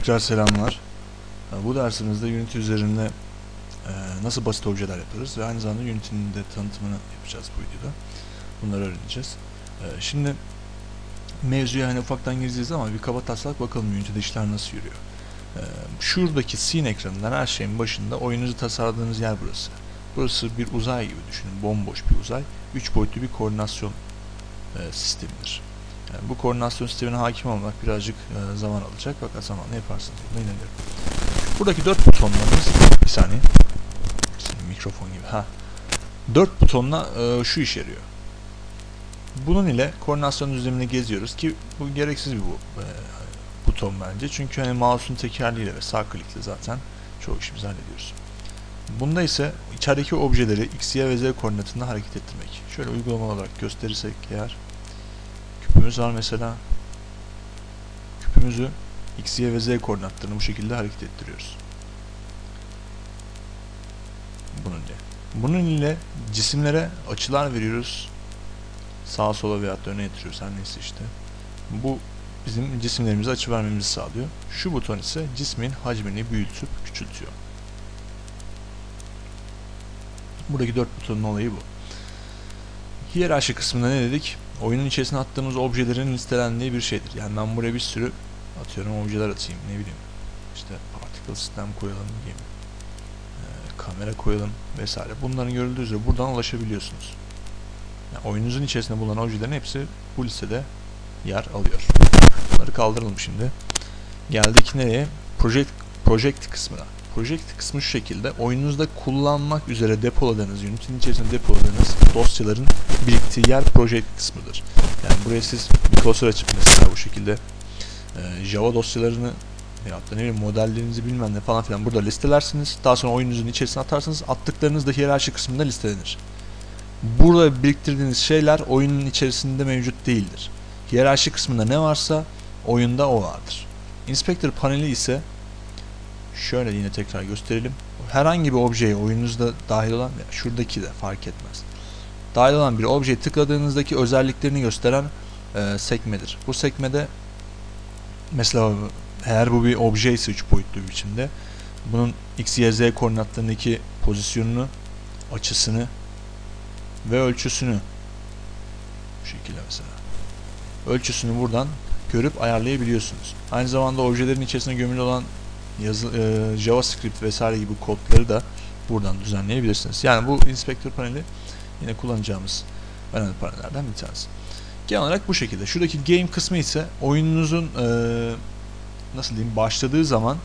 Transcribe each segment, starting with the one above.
Tekrar selamlar. Ee, Bu dersimizde Unity üzerinde e, nasıl basit objeler yaparız ve aynı zamanda Unity'nin de tanıtımını yapacağız bu videoda. Bunları öğreneceğiz. Ee, Şimdi mevzuya hani ufaktan gireceğiz ama bir kaba taslak bakalım Unity'de işler nasıl yürüyor. Ee, Şuradaki scene ekranından her şeyin başında oyununuzu tasarladığınız yer burası. Burası bir uzay gibi düşünün, bomboş bir uzay. Üç boyutlu bir koordinasyon e, sistemidir. Yani bu koordinasyon sistemine hakim olmak birazcık e, zaman alacak fakat zamanla yaparsınız. Buna inanıyorum. Buradaki dört butonlarımız bir saniye. Senin mikrofon gibi. Ha. Dört butonla e, şu işe yarıyor. Bunun ile koordinasyon düzlemini geziyoruz ki bu gereksiz bir bu, e, buton bence. Çünkü hani mouse'un tekerleğiyle ve sağ klikle zaten çoğu işimizi hallediyoruz. Bunda ise içerideki objeleri x, y ve z koordinatında hareket ettirmek. Şöyle uygulama olarak gösterirsek eğer küpümüz var mesela. Küpümüzü x, y ve z koordinatlarını bu şekilde hareket ettiriyoruz. Bunun ile. Bunun ile cisimlere açılar veriyoruz. Sağa sola veya öne getiriyoruz her neyse işte. Bu bizim cisimlerimize açı vermemizi sağlıyor. Şu buton ise cismin hacmini büyütüp küçültüyor. Buradaki dört butonun olayı bu. Hiyerarşi kısmında ne dedik? Oyunun içerisine attığımız objelerin listelendiği bir şeydir. Yani ben buraya bir sürü atıyorum objeler atayım ne bileyim. İşte particle sistem koyalım diyeyim. Ee, kamera koyalım vesaire. Bunların görüldüğü üzere buradan ulaşabiliyorsunuz. Yani oyununuzun içerisinde bulunan objelerin hepsi bu listede yer alıyor. Bunları kaldıralım şimdi. Geldik nereye? Project, project kısmına. Project kısmı şu şekilde. Oyununuzda kullanmak üzere depoladığınız, Unity'nin içerisinde depoladığınız dosyaların biriktiği yer project kısmıdır. Yani buraya siz bir klasör açıp mesela bu şekilde e, Java dosyalarını veyahut da ne bileyim modellerinizi bilmem ne falan filan burada listelersiniz. Daha sonra oyununuzun içerisine atarsınız. Attıklarınız da hiyerarşi kısmında listelenir. Burada biriktirdiğiniz şeyler oyunun içerisinde mevcut değildir. Hiyerarşi kısmında ne varsa oyunda o vardır. Inspector paneli ise şöyle yine tekrar gösterelim. Herhangi bir objeye oyununuzda dahil olan şuradaki de fark etmez. Dahil olan bir objeye tıkladığınızdaki özelliklerini gösteren e, sekmedir. Bu sekmede mesela eğer bu bir obje ise 3 boyutlu bir biçimde bunun x, y, z koordinatlarındaki pozisyonunu, açısını ve ölçüsünü bu şekilde mesela ölçüsünü buradan görüp ayarlayabiliyorsunuz. Aynı zamanda objelerin içerisine gömülü olan yazı, e, JavaScript vesaire gibi kodları da buradan düzenleyebilirsiniz. Yani bu inspektör paneli yine kullanacağımız önemli panellerden bir tanesi. Genel olarak bu şekilde. Şuradaki game kısmı ise oyununuzun e, nasıl diyeyim başladığı zaman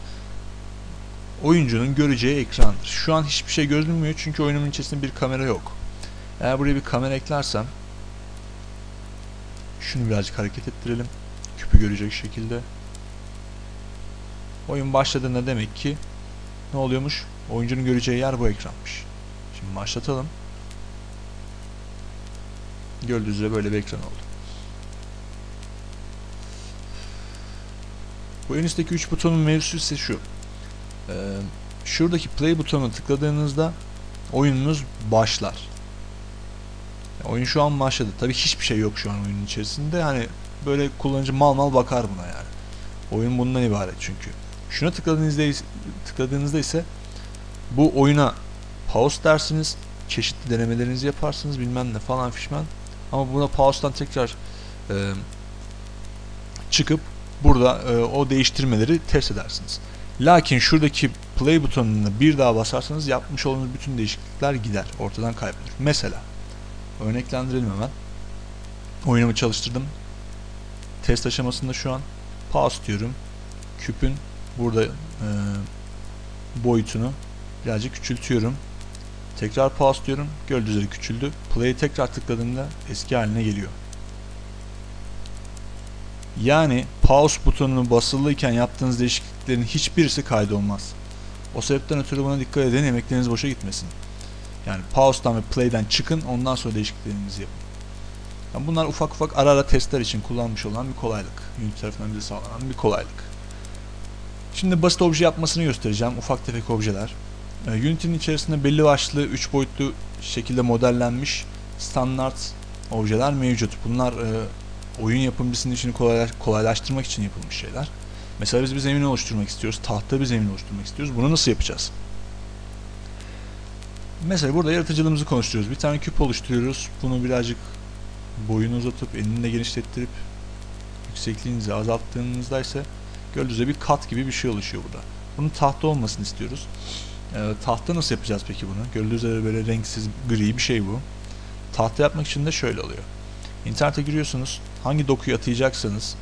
oyuncunun göreceği ekrandır. Şu an hiçbir şey görünmüyor çünkü oyunun içerisinde bir kamera yok. Eğer buraya bir kamera eklersem şunu birazcık hareket ettirelim. Küpü görecek şekilde. Oyun başladığında demek ki ne oluyormuş? Oyuncunun göreceği yer bu ekranmış. Şimdi başlatalım. Gördüğünüz üzere böyle bir ekran oldu. Bu en üstteki 3 butonun mevzusu ise şu. Ee, şuradaki play butonuna tıkladığınızda oyununuz başlar. Oyun şu an başladı. Tabii hiçbir şey yok şu an oyunun içerisinde. Hani böyle kullanıcı mal mal bakar buna yani. Oyun bundan ibaret çünkü. Şuna tıkladığınızda, tıkladığınızda ise bu oyuna pause dersiniz. Çeşitli denemelerinizi yaparsınız bilmem ne falan fişman. Ama buna pause'dan tekrar e, çıkıp burada e, o değiştirmeleri test edersiniz. Lakin şuradaki play butonuna bir daha basarsanız yapmış olduğunuz bütün değişiklikler gider. Ortadan kaybolur. Mesela örneklendirelim hemen. Oyunumu çalıştırdım. Test aşamasında şu an pause diyorum. Küpün burada e, boyutunu birazcık küçültüyorum. Tekrar pause diyorum. Gördüğünüz üzere küçüldü. Play'i tekrar tıkladığımda eski haline geliyor. Yani pause butonunu basılıyken yaptığınız değişikliklerin hiçbirisi kaydolmaz. O sebepten ötürü buna dikkat edin. Emekleriniz boşa gitmesin. Yani pause'dan ve play'den çıkın. Ondan sonra değişikliklerinizi yapın. Yani bunlar ufak ufak ara ara testler için kullanmış olan bir kolaylık. Unity tarafından bize sağlanan bir kolaylık. Şimdi basit obje yapmasını göstereceğim. Ufak tefek objeler. Ee, Unity'nin içerisinde belli başlı 3 boyutlu şekilde modellenmiş standart objeler mevcut. Bunlar e, oyun yapımcısının işini kolaylaş kolaylaştırmak için yapılmış şeyler. Mesela biz bir zemin oluşturmak istiyoruz. Tahta bir zemin oluşturmak istiyoruz. Bunu nasıl yapacağız? Mesela burada yaratıcılığımızı konuşturuyoruz. Bir tane küp oluşturuyoruz. Bunu birazcık boyunu uzatıp enini de genişlettirip yüksekliğinizi azalttığınızda ise gördüğünüz bir kat gibi bir şey oluşuyor burada. Bunun tahta olmasını istiyoruz. Ee, tahta nasıl yapacağız peki bunu? Gördüğünüz üzere böyle renksiz gri bir şey bu. Tahta yapmak için de şöyle oluyor. İnternete giriyorsunuz. Hangi dokuyu atayacaksanız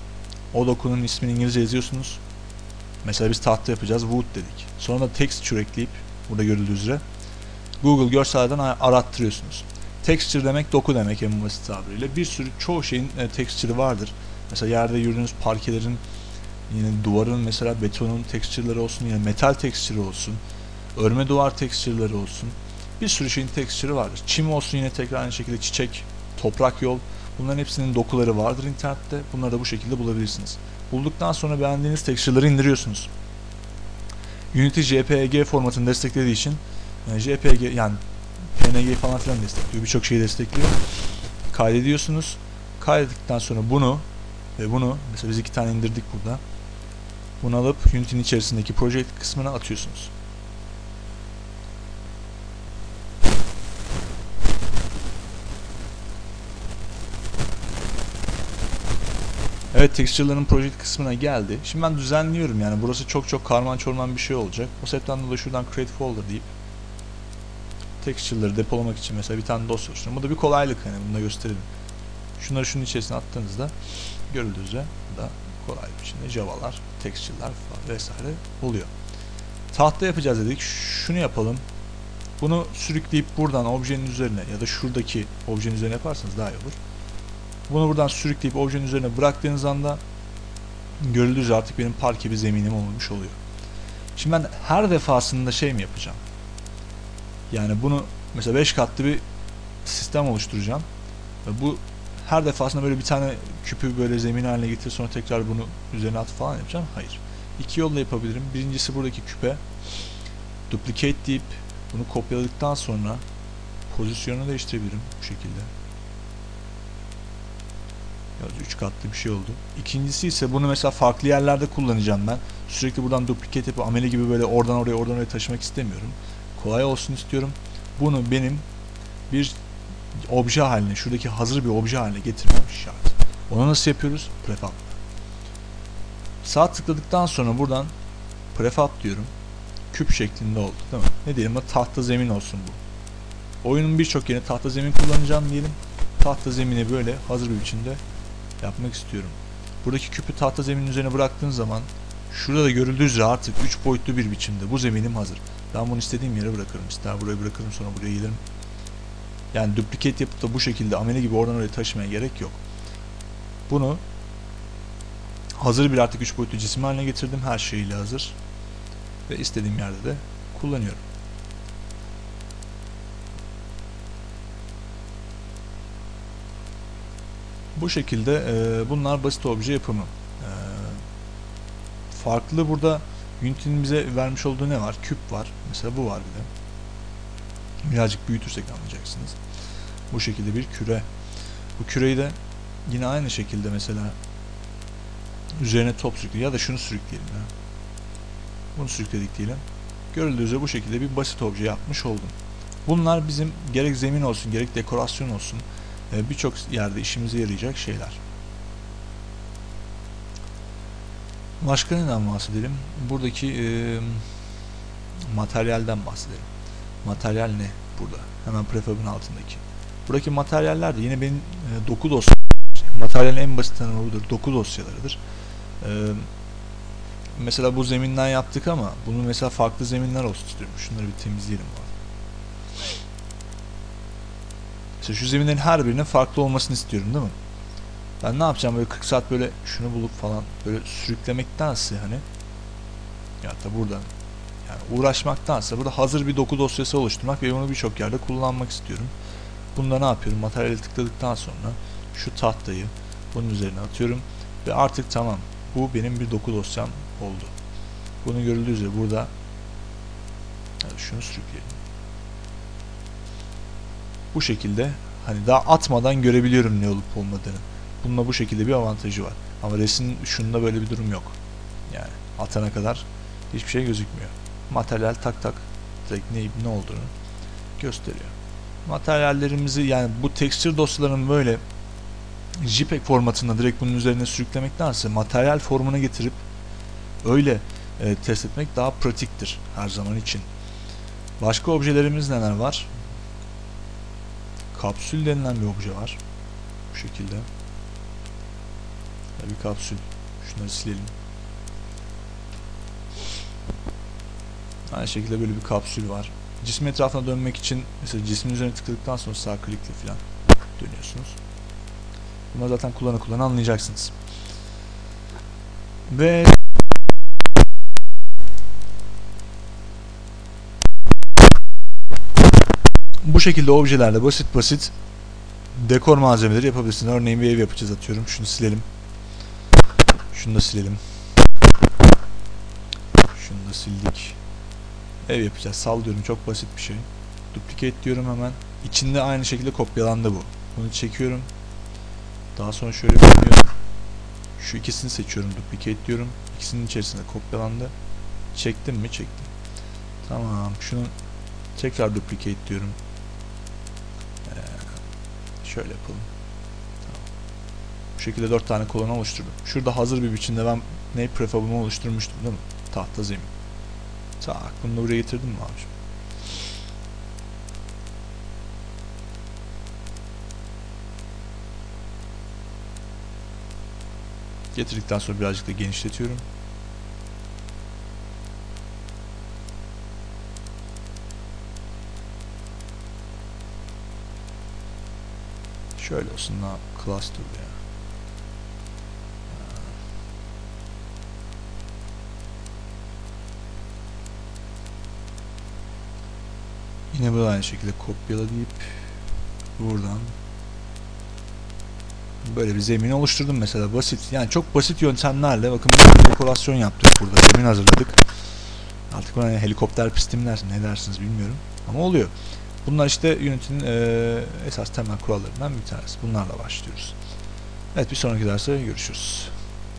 o dokunun ismini İngilizce yazıyorsunuz. Mesela biz tahta yapacağız. Wood dedik. Sonra da texture ekleyip burada görüldüğü üzere Google görsellerden arattırıyorsunuz. Texture demek doku demek en basit tabiriyle. Bir sürü çoğu şeyin e, texture'ı vardır. Mesela yerde yürüdüğünüz parkelerin yine duvarın mesela betonun texture'ları olsun yine metal texture olsun. Örme duvar texture'ları olsun. Bir sürü şeyin texture'ı vardır. Çim olsun yine tekrar aynı şekilde çiçek, toprak yol. Bunların hepsinin dokuları vardır internette. Bunları da bu şekilde bulabilirsiniz. Bulduktan sonra beğendiğiniz texture'ları indiriyorsunuz. Unity JPEG formatını desteklediği için JPG yani PNG falan filan destekliyor. Birçok şeyi destekliyor. Kaydediyorsunuz. Kaydettikten sonra bunu ve bunu mesela biz iki tane indirdik burada. Bunu alıp Unity'nin içerisindeki project kısmına atıyorsunuz. Evet texture'ların project kısmına geldi. Şimdi ben düzenliyorum yani burası çok çok karman çorman bir şey olacak. O sebepten dolayı şuradan create folder deyip texture'ları depolamak için mesela bir tane dosya oluşturun. Bu da bir kolaylık hani bunu da gösterelim. Şunları şunun içerisine attığınızda görüldüğü üzere da kolay bir biçimde Java'lar, texture'lar vesaire oluyor. Tahta yapacağız dedik. Şunu yapalım. Bunu sürükleyip buradan objenin üzerine ya da şuradaki objenin üzerine yaparsanız daha iyi olur. Bunu buradan sürükleyip objenin üzerine bıraktığınız anda görüldüğü üzere artık benim parke bir zeminim olmuş oluyor. Şimdi ben her defasında şey mi yapacağım? Yani bunu mesela 5 katlı bir sistem oluşturacağım. Ve bu her defasında böyle bir tane küpü böyle zemin haline getir sonra tekrar bunu üzerine at falan yapacağım. Hayır. İki yolla yapabilirim. Birincisi buradaki küpe duplicate deyip bunu kopyaladıktan sonra pozisyonu değiştirebilirim bu şekilde. Ya 3 katlı bir şey oldu. İkincisi ise bunu mesela farklı yerlerde kullanacağım ben. Sürekli buradan duplicate yapıp ameli gibi böyle oradan oraya oradan oraya taşımak istemiyorum kolay olsun istiyorum. Bunu benim bir obje haline, şuradaki hazır bir obje haline getirmem şart. Onu nasıl yapıyoruz? Prefab. Sağ tıkladıktan sonra buradan prefab diyorum. Küp şeklinde oldu değil mi? Ne diyelim? Tahta zemin olsun bu. Oyunun birçok yerine tahta zemin kullanacağım diyelim. Tahta zemini böyle hazır bir biçimde yapmak istiyorum. Buradaki küpü tahta zeminin üzerine bıraktığın zaman şurada da görüldüğü üzere artık 3 boyutlu bir biçimde bu zeminim hazır. Ben bunu istediğim yere bırakırım. İster buraya bırakırım sonra buraya gelirim. Yani duplicate yapıp da bu şekilde amele gibi oradan oraya taşımaya gerek yok. Bunu hazır bir artık 3 boyutlu cisim haline getirdim. Her şeyiyle hazır. Ve istediğim yerde de kullanıyorum. Bu şekilde e, bunlar basit obje yapımı. E, farklı burada Unity'nin bize vermiş olduğu ne var? Küp var. Mesela bu var bir de. Birazcık büyütürsek anlayacaksınız. Bu şekilde bir küre. Bu küreyi de yine aynı şekilde mesela üzerine top sürükleyelim ya da şunu sürükleyelim ya. Bunu sürükledik diyelim. Görüldüğü üzere bu şekilde bir basit obje yapmış oldum. Bunlar bizim gerek zemin olsun gerek dekorasyon olsun e, birçok yerde işimize yarayacak şeyler. Başka neden bahsedelim? Buradaki e, materyalden bahsedelim. Materyal ne burada? Hemen prefabın altındaki. Buradaki materyaller de yine benim e, doku dosya. Materyalin en basit tanımı budur. Doku dosyalarıdır. E, mesela bu zeminden yaptık ama bunu mesela farklı zeminler olsun istiyorum. Şunları bir temizleyelim bu arada. Mesela şu zeminlerin her birinin farklı olmasını istiyorum değil mi? Ben ne yapacağım böyle 40 saat böyle şunu bulup falan böyle sürüklemektense hani ya da buradan yani uğraşmaktansa burada hazır bir doku dosyası oluşturmak ve bunu birçok yerde kullanmak istiyorum. Bunda ne yapıyorum? Materyali tıkladıktan sonra şu tahtayı bunun üzerine atıyorum ve artık tamam bu benim bir doku dosyam oldu. Bunu görüldüğü üzere burada şunu sürükleyelim. Bu şekilde hani daha atmadan görebiliyorum ne olup olmadığını. Bununla bu şekilde bir avantajı var. Ama resim şunda böyle bir durum yok. Yani atana kadar hiçbir şey gözükmüyor. Materyal tak tak direkt ne, ne olduğunu gösteriyor. Materyallerimizi yani bu tekstür dosyalarının böyle JPEG formatında direkt bunun üzerine sürüklemektense materyal formuna getirip öyle e, test etmek daha pratiktir her zaman için. Başka objelerimiz neler var? Kapsül denilen bir obje var. Bu şekilde. Bir kapsül. Şunları silelim. Aynı şekilde böyle bir kapsül var. Cismin etrafına dönmek için mesela cismin üzerine tıkladıktan sonra sağ klikle falan dönüyorsunuz. Bunları zaten kullanı kullanı anlayacaksınız. Ve bu şekilde objelerle basit basit dekor malzemeleri yapabilirsiniz. Örneğin bir ev yapacağız atıyorum. Şunu silelim. Şunu da silelim. Şunu da sildik. Ev yapacağız. Sallıyorum. Çok basit bir şey. Duplicate diyorum hemen. İçinde aynı şekilde kopyalandı bu. Bunu çekiyorum. Daha sonra şöyle dönüyorum. Şu ikisini seçiyorum. Duplicate diyorum. İkisinin içerisinde kopyalandı. Çektim mi? Çektim. Tamam. Şunu tekrar duplicate diyorum. Ee, şöyle yapalım. Tamam. Bu şekilde dört tane kolon oluşturdum. Şurada hazır bir biçimde ben ne prefabımı oluşturmuştum değil mi? Tahta zemin. Tak bunu da buraya getirdim mi abicim? Getirdikten sonra birazcık da genişletiyorum. Şöyle olsun daha class ya. Yine bu aynı şekilde kopyala deyip buradan böyle bir zemin oluşturdum mesela. Basit yani çok basit yöntemlerle bakın bir dekorasyon yaptık burada. Zemin hazırladık. Artık buna helikopter pisti mi dersin ne dersiniz bilmiyorum. Ama oluyor. Bunlar işte Unity'nin e, esas temel kurallarından bir tanesi. Bunlarla başlıyoruz. Evet bir sonraki derste görüşürüz